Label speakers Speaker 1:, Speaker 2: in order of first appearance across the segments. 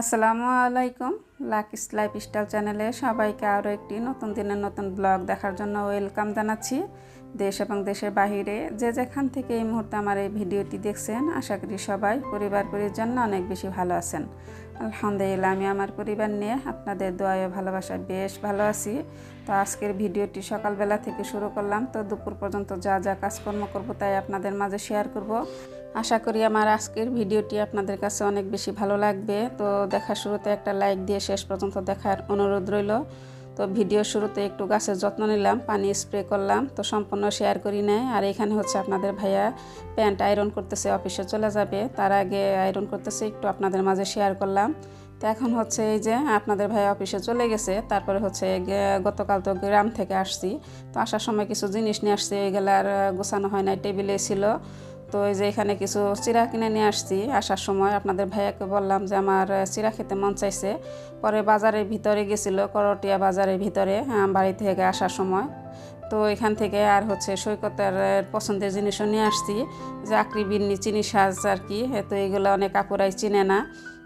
Speaker 1: আসসালামু আলাইকুম, Lucky's lifestyle চ্যানেলে সবাইকে আরও একটি নতুন দিনের নতুন ব্লগ দেখার জন্য ওয়েলকাম জানাচ্ছি। দেশ এবং দেশের বাহিরে যে যেখান থেকে এই মুহূর্তে আমার এই ভিডিওটি দেখছেন, আশা করি সবাই পরিবার পরিজন অনেক বেশি ভালো আছেন। আলহামদুলিল্লাহ, আমি আমার পরিবার নিয়ে আপনাদের দোয়ায় ভালোবাসায় বেশ ভালো আছি। তো আজকের ভিডিওটি সকালবেলা থেকে শুরু করলাম। তো দুপুর পর্যন্ত যা যা কাজকর্ম করব তাই আপনাদের মাঝে শেয়ার করব। আশা করি আমার আজকের ভিডিওটি আপনাদের কাছে অনেক বেশি ভালো লাগবে। তো দেখা শুরুতে একটা লাইক দিয়ে শেষ পর্যন্ত দেখার অনুরোধ রইল। তো ভিডিও শুরুতে একটু গাছের যত্ন নিলাম, পানি স্প্রে করলাম, তো সম্পূর্ণ শেয়ার করি নাই। আর এখানে হচ্ছে আপনাদের ভাইয়া প্যান্ট আয়রন করতেছে, অফিসে চলে যাবে। তার আগে আয়রন করতেছে, একটু আপনাদের মাঝে শেয়ার করলাম। তো এখন হচ্ছে এই যে আপনাদের ভাই অফিসে চলে গেছে, তারপরে হচ্ছে গতকাল তো গ্রাম থেকে আসছি। তো আসার সময় কিছু জিনিস নিয়ে আসছি এগুলো আর গোছানো হয় না টেবিলে ছিল। তো এই যে এখানে কিছু চিরা কিনে নিয়ে আসছি। আসার সময় আপনাদের ভাইয়াকে বললাম যে আমার চিরা খেতে মন চাইছে। পরে বাজারের ভিতরে গেছিল, করটিয়া বাজারের ভিতরে বাড়ি থেকে আসার সময়। তো এখান থেকে আর হচ্ছে সৈকতের পছন্দের জিনিসও নিয়ে আসছি। যে আকৃবিন্নি চিনি সাজ আর কি তো এগুলো অনেক কাপড়াই চিনে না।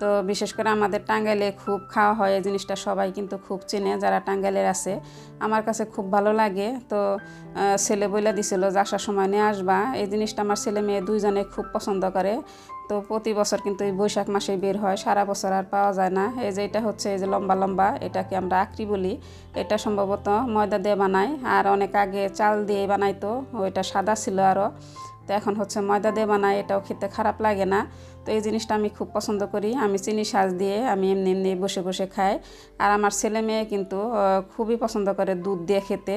Speaker 1: তো বিশেষ করে আমাদের টাঙ্গাইলে খুব খাওয়া হয়, এই জিনিসটা সবাই কিন্তু খুব চেনে, যারা টাঙ্গাইলের আছে। আমার কাছে খুব ভালো লাগে। তো ছেলে বইলা দিছিল যে, আসার সময় নিয়ে আসবা। এই জিনিসটা আমার ছেলে মেয়ে দুইজনে খুব পছন্দ করে। তো প্রতি বছর কিন্তু এই বৈশাখ মাসে বের হয়, সারা বছর আর পাওয়া যায় না। এই যে, এটা হচ্ছে এই যে লম্বা লম্বা, এটাকে আমরা আকরি বলি। এটা সম্ভবত ময়দা দিয়ে বানায়, আর অনেক আগে চাল দিয়ে বানাইতো, ওইটা সাদা ছিল আরও। তো এখন হচ্ছে ময়দা দিয়ে বানায় এটাও খেতে খারাপ লাগে না। তো এই জিনিসটা আমি খুব পছন্দ করি। আমি চিনি সাজ দিয়ে আমি এমনি এমনি বসে বসে খাই। আর আমার ছেলে মেয়ে কিন্তু খুবই পছন্দ করে দুধ দিয়ে খেতে।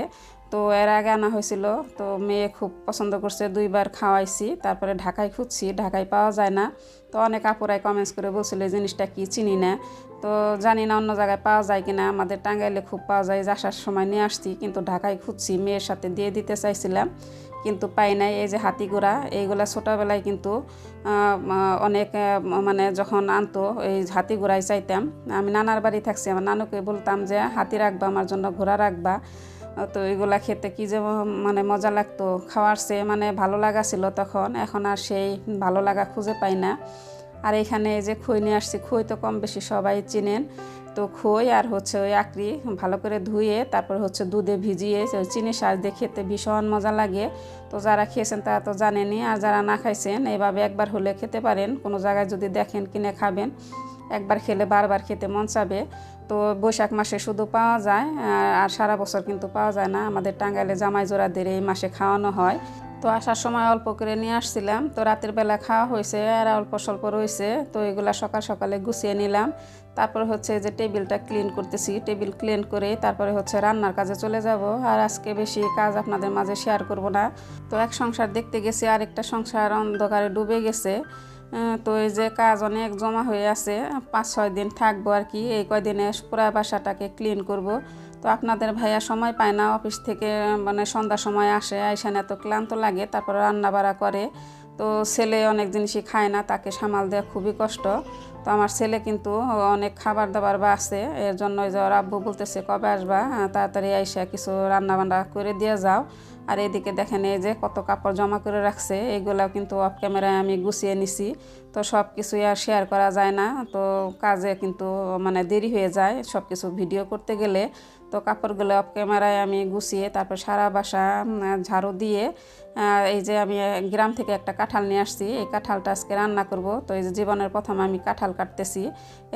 Speaker 1: তো এর আগে আনা হয়েছিল, তো মেয়ে খুব পছন্দ করছে, দুইবার খাওয়াইছি। তারপরে ঢাকায় খুঁজছি, ঢাকায় পাওয়া যায় না। তো অনেক আপুরাই কমেন্টস করে বলছিল, এই জিনিসটা কি চিনি না? তো জানি না অন্য জায়গায় পাওয়া যায় কিনা, আমাদের টাঙ্গাইলে খুব পাওয়া যায় আসার সময় নিয়ে আসছি। কিন্তু ঢাকায় খুঁজছি, মেয়ের সাথে দিয়ে দিতে চাইছিলাম। কিন্তু পাই নাই, এই যে হাতি গোড়া, এইগুলা ছোটোবেলায় কিন্তু অনেক মানে যখন আনতো, এই হাতি গোড়াই চাইতাম। আমি নানার বাড়ি থাকছি, আমার নানুকে বলতাম যে, হাতি রাখবা, আমার জন্য ঘোড়া রাখবা। তো এগুলা খেতে কি যে মানে মজা লাগতো। খাওয়ার সে মানে ভালো লাগা ছিল তখন, এখন আর সেই ভালো লাগা খুঁজে পাই না। আর এখানে এই যে খই নিয়ে আসছি, খই তো কম বেশি সবাই চিনেন। তো খই আর হচ্ছে ওই আকরি ভালো করে ধুয়ে তারপর হচ্ছে দুধে ভিজিয়ে চিনি সাজ দিয়ে খেতে ভীষণ মজা লাগে। তো যারা খেয়েছেন তারা তো জানেনই, আর যারা না খাইছেন এইভাবে একবার হলে খেতে পারেন। কোনো জায়গায় যদি দেখেন কিনে খাবেন, একবার খেলে বারবার খেতে মন চাবে। তো বৈশাখ মাসে শুধু পাওয়া যায়, আর সারা বছর কিন্তু পাওয়া যায় না। আমাদের টাঙ্গাইলে জামাই জোড়াদের এই মাসে খাওয়ানো হয়। তো আসার সময় অল্প করে নিয়ে আসছিলাম। তো রাতের বেলা খাওয়া হয়েছে আর অল্প স্বল্প রয়েছে। তো এগুলা সকাল সকালে গুছিয়ে নিলাম। তারপর হচ্ছে যে টেবিলটা ক্লিন করতেছি। টেবিল ক্লিন করে তারপরে হচ্ছে রান্নার কাজে চলে যাব। আর আজকে বেশি কাজ আপনাদের মাঝে শেয়ার করব না। তো এক সংসার দেখতে গেছি, আরেকটা সংসার অন্ধকারে ডুবে গেছে। তো এই যে কাজ অনেক জমা হয়ে আছে। পাঁচ, ছয় দিন থাকব আর কি। এই কয়দিনে পুরা বাসাটাকে ক্লিন করব। তো আপনাদের ভাইয়া সময় পায় না, অফিস থেকে মানে সন্ধ্যার সময় আসে আইসান এত ক্লান্ত লাগে, তারপরে রান্না বাড়া করে। তো ছেলে অনেক জিনিসই খায় না, তাকে সামাল দেওয়া খুবই কষ্ট। তো আমার ছেলে কিন্তু অনেক খাবার দাবার বা আছে, এর জন্য যে আব্বু বলতেছে, কবে আসবা? তাড়াতাড়ি আইসা কিছু রান্না বান্না করে দিয়ে যাও। আর এদিকে দেখেন এই যে কত কাপড় জমা করে রাখছে এইগুলাও কিন্তু অফ ক্যামেরায় আমি গুছিয়ে নিছি। তো সব কিছুই আর শেয়ার করা যায় না, তো কাজে কিন্তু মানে দেরি হয়ে যায় সব কিছু ভিডিও করতে গেলে। তো কাপড়গুলো অফ ক্যামেরায় আমি গুছিয়ে তারপর সারা বাসা ঝাড়ু দিয়ে এই যে আমি গ্রাম থেকে একটা কাঁঠাল নিয়ে আসছি। এই কাঁঠালটা আজকে রান্না করব। তো এই যে জীবনের প্রথম আমি কাঁঠাল কাটতেছি।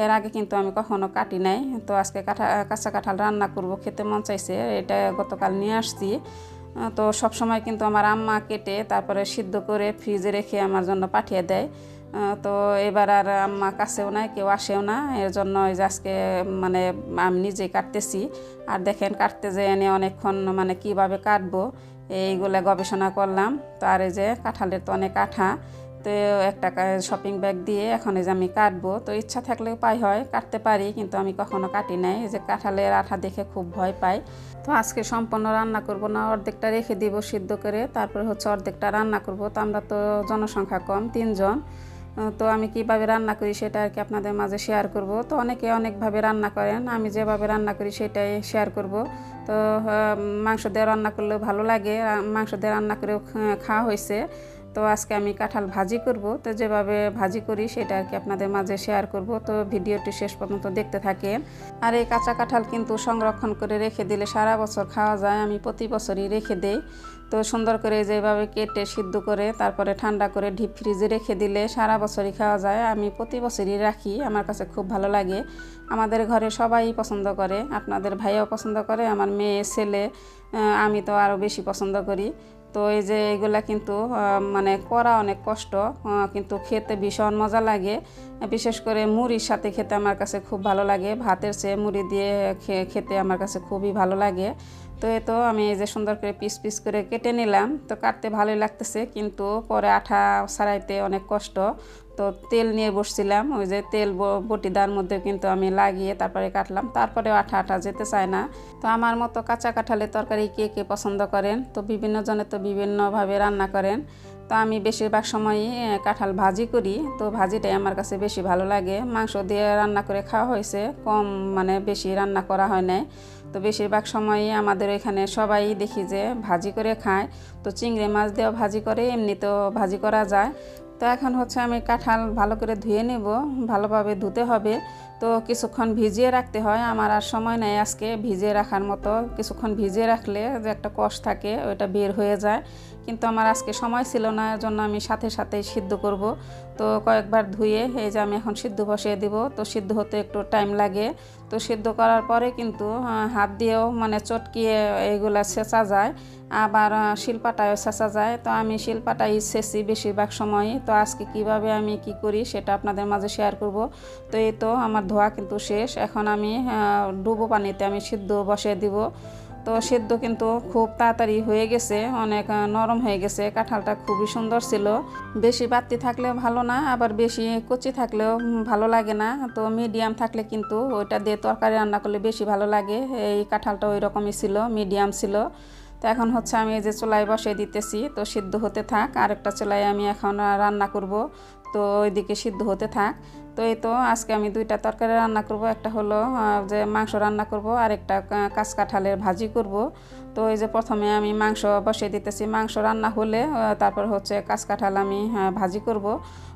Speaker 1: এর আগে কিন্তু আমি কখনো কাটি নাই। তো আজকে কাঁঠা কাঁচা কাঁঠাল রান্না করব। খেতে মন চাইছে। এটা গতকাল নিয়ে আসছি। তো সব সময় কিন্তু আমার আম্মা কেটে তারপরে সিদ্ধ করে ফ্রিজে রেখে আমার জন্য পাঠিয়ে দেয়। তো এবার আর আম্মা কাছেও নাই, কেউ আসেও না। এর জন্য এই যে আজকে মানে আমি নিজেই কাটতেছি। আর দেখেন, কাটতে যে এনে অনেকক্ষণ মানে কীভাবে কাটবো, এইগুলো গবেষণা করলাম। তো আর এই যে, কাঁঠালের তো অনেক আঠা। তো একটা শপিং ব্যাগ দিয়ে এখন এই যে আমি কাটবো। তো ইচ্ছা থাকলে উপায় হয়, কাটতে পারি, কিন্তু আমি কখনো কাটি নাই। এই যে কাঁঠালের আঠা দেখে খুব ভয় পাই। তো আজকে সম্পূর্ণ রান্না করব না, অর্ধেকটা রেখে দিব সিদ্ধ করে। তারপরে হচ্ছে অর্ধেকটা রান্না করব। তো আমরা তো জনসংখ্যা কম, তিনজন। তো আমি কীভাবে রান্না করি সেটা আর কি আপনাদের মাঝে শেয়ার করব। তো অনেকে অনেকভাবে রান্না করেন, আমি যেভাবে রান্না করি সেটাই শেয়ার করব। তো মাংস দিয়ে রান্না করলেও ভালো লাগে মাংস দিয়ে রান্না করেও খাওয়া হয়েছে। তো আজকে আমি কাঁঠাল ভাজি করব। তো যেভাবে ভাজি করি সেটা আর কি আপনাদের মাঝে শেয়ার করব। তো ভিডিওটি শেষ পর্যন্ত দেখতে থাকেন। আর এই কাঁচা কাঁঠাল কিন্তু সংরক্ষণ করে রেখে দিলে সারা বছর খাওয়া যায়, আমি প্রতি বছরই রেখে দেই। তো সুন্দর করে যেভাবে কেটে সিদ্ধ করে, তারপরে ঠান্ডা করে ডিপ ফ্রিজে রেখে দিলে সারা বছরই খাওয়া যায়। আমি প্রতি বছরই রাখি, আমার কাছে খুব ভালো লাগে। আমাদের ঘরে সবাই পছন্দ করে, আপনাদের ভাইয়াও পছন্দ করে, আমার মেয়ে, ছেলে আমি তো আরও বেশি পছন্দ করি। তো এই যে এগুলা কিন্তু মানে করা অনেক কষ্ট কিন্তু খেতে ভীষণ মজা লাগে। বিশেষ করে মুড়ির সাথে খেতে আমার কাছে খুব ভালো লাগে। ভাতের চেয়ে মুড়ি দিয়ে খেতে আমার কাছে খুবই ভালো লাগে। তো এ তো আমি এই যে সুন্দর করে পিস পিস করে কেটে নিলাম। তো কাটতে ভালোই লাগতেছে, কিন্তু পরে আঠা সারাইতে অনেক কষ্ট। তো তেল নিয়ে বসছিলাম। ওই যে তেল বটিদার মধ্যে কিন্তু আমি লাগিয়ে তারপরে কাটলাম। তারপরেও আঠা আঠা যেতে চায় না। তো আমার মতো কাঁচা কাঁঠালের তরকারি কে কে পছন্দ করেন? তো বিভিন্ন জনে তো বিভিন্নভাবে রান্না করেন। তো আমি বেশিরভাগ সময়ই কাঁঠাল ভাজি করি। তো ভাজিটাই আমার কাছে বেশি ভালো লাগে। মাংস দিয়ে রান্না করে খাওয়া হয়েছে। কম মানে বেশি রান্না করা হয় নাই। তো বেশিরভাগ সময়ই আমাদের এখানে সবাই দেখি যে ভাজি করে খায়। তো চিংড়ি মাছ দিয়েও ভাজি করে, এমনিতেও ভাজি করা যায়। তো এখন হচ্ছে আমি কাঁঠাল ভালো করে ধুয়ে নেব ভালোভাবে ধুতে হবে। তো কিছুক্ষণ ভিজিয়ে রাখতে হয়। আমার আর সময় নেই আজকে ভিজিয়ে রাখার মতো। কিছুক্ষণ ভিজিয়ে রাখলে যে একটা কষ থাকে, ওইটা বের হয়ে যায়। কিন্তু আমার আজকে সময় ছিল না এর জন্য আমি সাথে সাথে সিদ্ধ করব। তো কয়েকবার ধুয়ে এই যে আমি এখন সিদ্ধ বসিয়ে দিব। তো সিদ্ধ হতে একটু টাইম লাগে। তো সিদ্ধ করার পরে কিন্তু হাত দিয়েও মানে চটকিয়ে এইগুলা ছেঁচা যায়। আবার শিলপাটায়ও ছেঁচা যায়। তো আমি শিলপাটাই ছেঁচি বেশিরভাগ সময়ই। তো আজকে কীভাবে আমি কি করি সেটা আপনাদের মাঝে শেয়ার করব। তো এই তো আমার ধোয়া কিন্তু শেষ। এখন আমি ডুবো পানিতে আমি সিদ্ধ বসিয়ে দিব। তো সেদ্ধ কিন্তু খুব তাড়াতাড়ি হয়ে গেছে, অনেক নরম হয়ে গেছে। কাঁঠালটা খুবই সুন্দর ছিল। বেশি বাতি থাকলে ভালো না, আবার বেশি কচি থাকলেও ভালো লাগে না। তো মিডিয়াম থাকলে কিন্তু ওইটা দিয়ে তরকারি রান্না করলে বেশি ভালো লাগে। এই কাঁঠালটা ওই রকমই ছিল মিডিয়াম ছিল। তো এখন হচ্ছে আমি যে চুলায় বসিয়ে দিতেছি, তো সিদ্ধ হতে থাক। আরেকটা চুলায় আমি এখন রান্না করব। তো ওইদিকে সিদ্ধ হতে থাক। তো এই তো আজকে আমি দুইটা তরকারি রান্না করব, একটা হলো যে মাংস রান্না করব আর একটা কাঁচ কাঁঠালের ভাজি করব। তো এই যে প্রথমে আমি মাংস বসিয়ে দিতেছি। মাংস রান্না হলে তারপর হচ্ছে কাঁচ কাঁঠাল আমি ভাজি করব।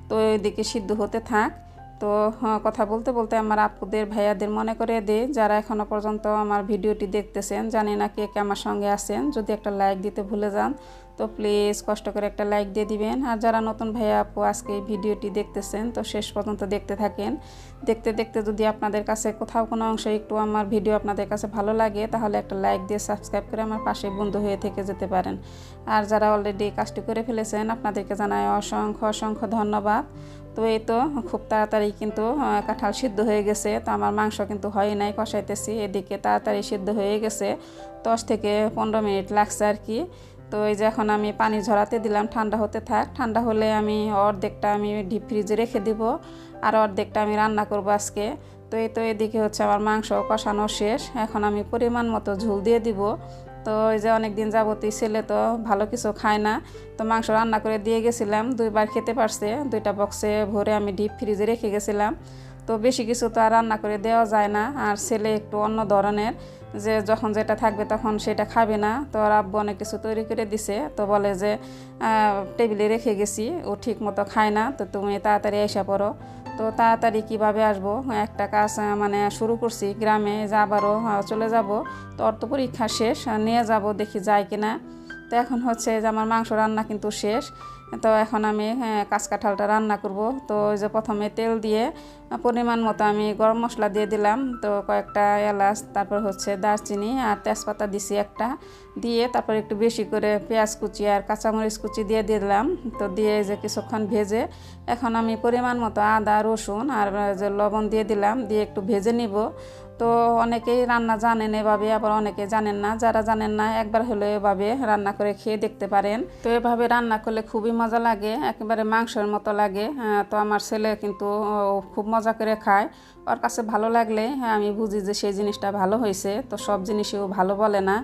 Speaker 1: তো ওইদিকে সিদ্ধ হতে থাক। তো কথা বলতে বলতে আমার আপুদের, ভাইয়াদের মনে করে দে যারা এখনও পর্যন্ত আমার ভিডিওটি দেখতেছেন, জানি না কে কে আমার সঙ্গে আছেন। যদি একটা লাইক দিতে ভুলে যান তো প্লিজ কষ্ট করে একটা লাইক দিয়ে দিবেন। আর যারা নতুন ভাইয়া আপু আজকে এই ভিডিওটি দেখতেছেন, তো শেষ পর্যন্ত দেখতে থাকেন। দেখতে দেখতে যদি আপনাদের কাছে কোথাও কোনো অংশ একটু আমার ভিডিও আপনাদের কাছে ভালো লাগে, তাহলে একটা লাইক দিয়ে সাবস্ক্রাইব করে আমার পাশে বন্ধু হয়ে থেকে যেতে পারেন। আর যারা অলরেডি কাজটি করে ফেলেছেন, আপনাদেরকে জানায় অসংখ্য অসংখ্য ধন্যবাদ। তো এই তো খুব তাড়াতাড়ি কিন্তু কাঁঠাল সিদ্ধ হয়ে গেছে। তো আমার মাংস কিন্তু হয় নাই, কষাইতেছি। এদিকে তাড়াতাড়ি সিদ্ধ হয়ে গেছে। দশ থেকে পনেরো মিনিট লাগছে আর কি। তো এই যে এখন আমি পানি ঝরাতে দিলাম, ঠান্ডা হতে থাক। ঠান্ডা হলে আমি অর্ধেকটা আমি ডিপ ফ্রিজে রেখে দিব, আর অর্ধেকটা আমি রান্না করব আজকে। তো এই তো এদিকে হচ্ছে আমার মাংস কষানো শেষ। এখন আমি পরিমাণ মতো ঝুল দিয়ে দিব। তো ওই যে অনেক দিন যাবতীয় ছেলে তো ভালো কিছু খায় না। তো মাংস রান্না করে দিয়ে গেছিলাম, দুইবার খেতে পারছে। দুইটা বক্সে ভরে আমি ডিপ ফ্রিজে রেখে গেছিলাম। তো বেশি কিছু তো আর রান্না করে দেওয়া যায় না। আর ছেলে একটু অন্য ধরনের। যে যখন যেটা থাকবে তখন সেটা খাবে না। তো আর আব্বু অনেক কিছু তৈরি করে দিছে। তো বলে যে টেবিলে রেখে গেছি, ও ঠিক মতো খায় না, তো তুমি তাড়াতাড়ি এসে পড়ো। তো তাড়াতাড়ি কীভাবে আসব? একটা কাজ মানে শুরু করছি, গ্রামে যে আবারও চলে যাব। তো অর্থ পরীক্ষা শেষ নিয়ে যাব, দেখি যায় কিনা। তো এখন হচ্ছে যে আমার মাংস রান্না কিন্তু শেষ। তো এখন আমি কাঁচ কাঁঠালটা রান্না করব। তো ওই যে প্রথমে তেল দিয়ে পরিমাণ মতো আমি গরম মশলা দিয়ে দিলাম। তো কয়েকটা এলাচ, তারপর হচ্ছে দারচিনি আর তেজপাতা দিছি একটা। দিয়ে তারপর একটু বেশি করে পেঁয়াজ কুচি আর কাঁচামরিচ কুচি দিয়ে দিলাম। তো দিয়ে যে কিছুক্ষণ ভেজে, এখন আমি পরিমাণ মতো আদা, রসুন আর যে লবণ দিয়ে দিলাম, দিয়ে একটু ভেজে নিব। তো অনেকেই রান্না জানেন এভাবে, আবার অনেকে জানেন না। যারা জানেন না, একবার হলে এভাবে রান্না করে খেয়ে দেখতে পারেন। তো এভাবে রান্না করলে খুবই মজা লাগে, একেবারে মাংসের মতো লাগে। তো আমার ছেলে কিন্তু খুব মজা করে খায়। ওর কাছে ভালো লাগলে হ্যাঁ আমি বুঝি যে সেই জিনিসটা ভালো হয়েছে। তো সব জিনিসেও ভালো বলে না।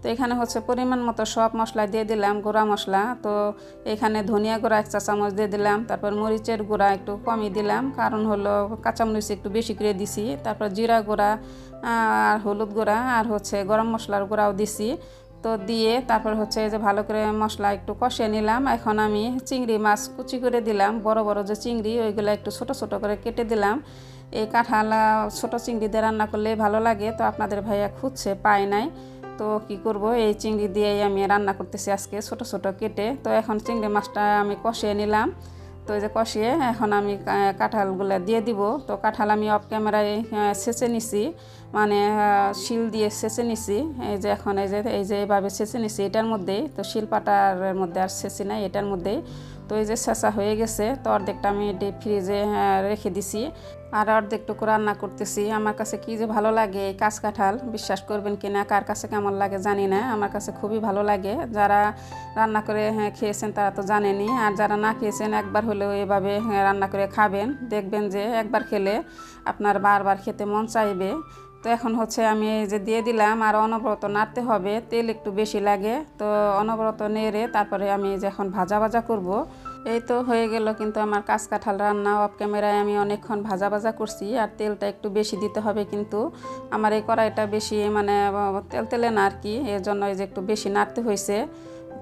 Speaker 1: তো এখানে হচ্ছে পরিমাণ মতো সব মশলা দিয়ে দিলাম, গুঁড়া মশলা। তো এখানে ধনিয়া গুঁড়া এক চা চামচ দিয়ে দিলাম, তারপর মরিচের গুঁড়া একটু কমই দিলাম। কারণ হলো কাঁচামরিচ একটু বেশি করে দিছি, তারপর জিরা গুঁড়া আর হলুদ গুঁড়া, আর হচ্ছে গরম মশলার গুঁড়াও দিছি। তো দিয়ে তারপর হচ্ছে যে ভালো করে মশলা একটু কষিয়ে নিলাম। এখন আমি চিংড়ি মাছ কুচি করে দিলাম, বড় বড় যে চিংড়ি, ওইগুলো একটু ছোট ছোট করে কেটে দিলাম। এই কাঁঠাল, ছোট চিংড়ি দিয়ে রান্না করলে ভালো লাগে, তো আপনাদের ভাইয়া খুঁজছে, পায় নাই। তো কি করব? এই চিংড়ি দিয়েই আমি রান্না করতেছি আজকে ছোট ছোট কেটে। তো এখন চিংড়ি মাছটা আমি কষিয়ে নিলাম। তো এই যে কষিয়ে এখন আমি কাঁঠালগুলো দিয়ে দিব। তো কাঁঠাল আমি অফ ক্যামেরায় সেচে নিছি। মানে শিল দিয়ে সেচে নিছি। এই যে এখন এই যে এই যে এইভাবে সেচে নিছি এটার মধ্যেই। তো শিল পাটার মধ্যে আর সেচি নাই, এটার মধ্যেই। তো এই যে ছেঁচা হয়ে গেছে তো অর্ধেকটা আমি ডিপ ফ্রিজে রেখে দিছি। আর অর্ধেকটুকু রান্না করতেছি। আমার কাছে কি যে ভালো লাগে এই কাঁচ কাঁঠাল বিশ্বাস করবেন কি না কার কাছে কেমন লাগে জানি না। আমার কাছে খুবই ভালো লাগে। যারা রান্না করে হ্যাঁ, খেয়েছেন তারা তো জানেনি আর যারা না খেয়েছেন একবার হলেও এভাবে হ্যাঁ, রান্না করে খাবেন। দেখবেন যে একবার খেলে আপনার বারবার খেতে মন চাইবে। তো এখন হচ্ছে আমি যে দিয়ে দিলাম আর অনবরত নাড়তে হবে, তেল একটু বেশি লাগে। তো অনবরত নেড়ে তারপরে আমি যে এখন ভাজা ভাজা করব। এই তো হয়ে গেল কিন্তু আমার কাঁচ কাঁঠাল রান্না অফ ক্যামেরায় আমি অনেকক্ষণ ভাজা ভাজা করছি আর তেলটা একটু বেশি দিতে হবে কিন্তু আমার এই কড়াইটা বেশি মানে তেল তেলে না আর কি এর জন্য এই যে একটু বেশি নাড়তে হয়েছে।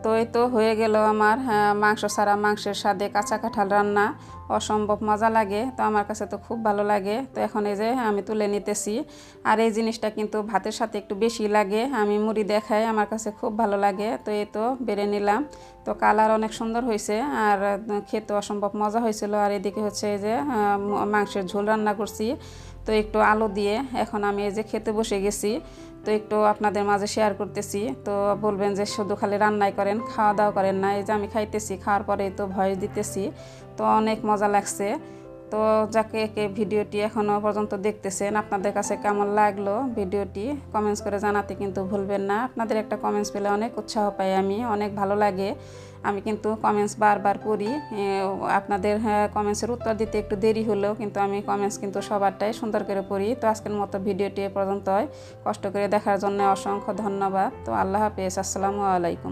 Speaker 1: তো এই তো হয়ে গেল আমার হ্যাঁ, মাংস ছাড়া মাংসের স্বাদে কাঁচা কাঁঠাল রান্না। অসম্ভব মজা লাগে তো আমার কাছে তো খুব ভালো লাগে। তো এখন এই যে আমি তুলে নিতেছি। আর এই জিনিসটা কিন্তু ভাতের সাথে একটু বেশি লাগে আমি মুড়ি দেখাই আমার কাছে খুব ভালো লাগে। তো এই তো বেড়ে নিলাম। তো কালার অনেক সুন্দর হয়েছে আর খেতে অসম্ভব মজা হয়েছিল। আর এদিকে হচ্ছে এই যে মাংসের ঝোল রান্না করছি। তো একটু আলু দিয়ে এখন আমি এই যে খেতে বসে গেছি। তো একটু আপনাদের মাঝে শেয়ার করতেছি। তো বলবেন যে শুধু খালি রান্নাই করেন খাওয়া দাওয়া করেন না, এই যে আমি খাইতেছি, খাওয়ার পরেই তো ভয় দিতেছি। তো অনেক মজা লাগছে। তো যাকে একে ভিডিওটি এখনও পর্যন্ত দেখতেছেন, আপনাদের কাছে কেমন লাগল ভিডিওটি কমেন্টস করে জানাতে কিন্তু ভুলবেন না। আপনাদের একটা কমেন্টস পেলে অনেক উৎসাহ পাই আমি, অনেক ভালো লাগে। আমি কিন্তু কমেন্টস বারবার করি আপনাদের কমেন্টসের উত্তর দিতে একটু দেরি হলেও কিন্তু আমি কমেন্টস কিন্তু সবারটাই সুন্দর করে পড়ি। তো আজকের মতো ভিডিওটি এ পর্যন্তই। কষ্ট করে দেখার জন্য অসংখ্য ধন্যবাদ। তো আল্লাহ হাফেজ। আসসালামু আলাইকুম।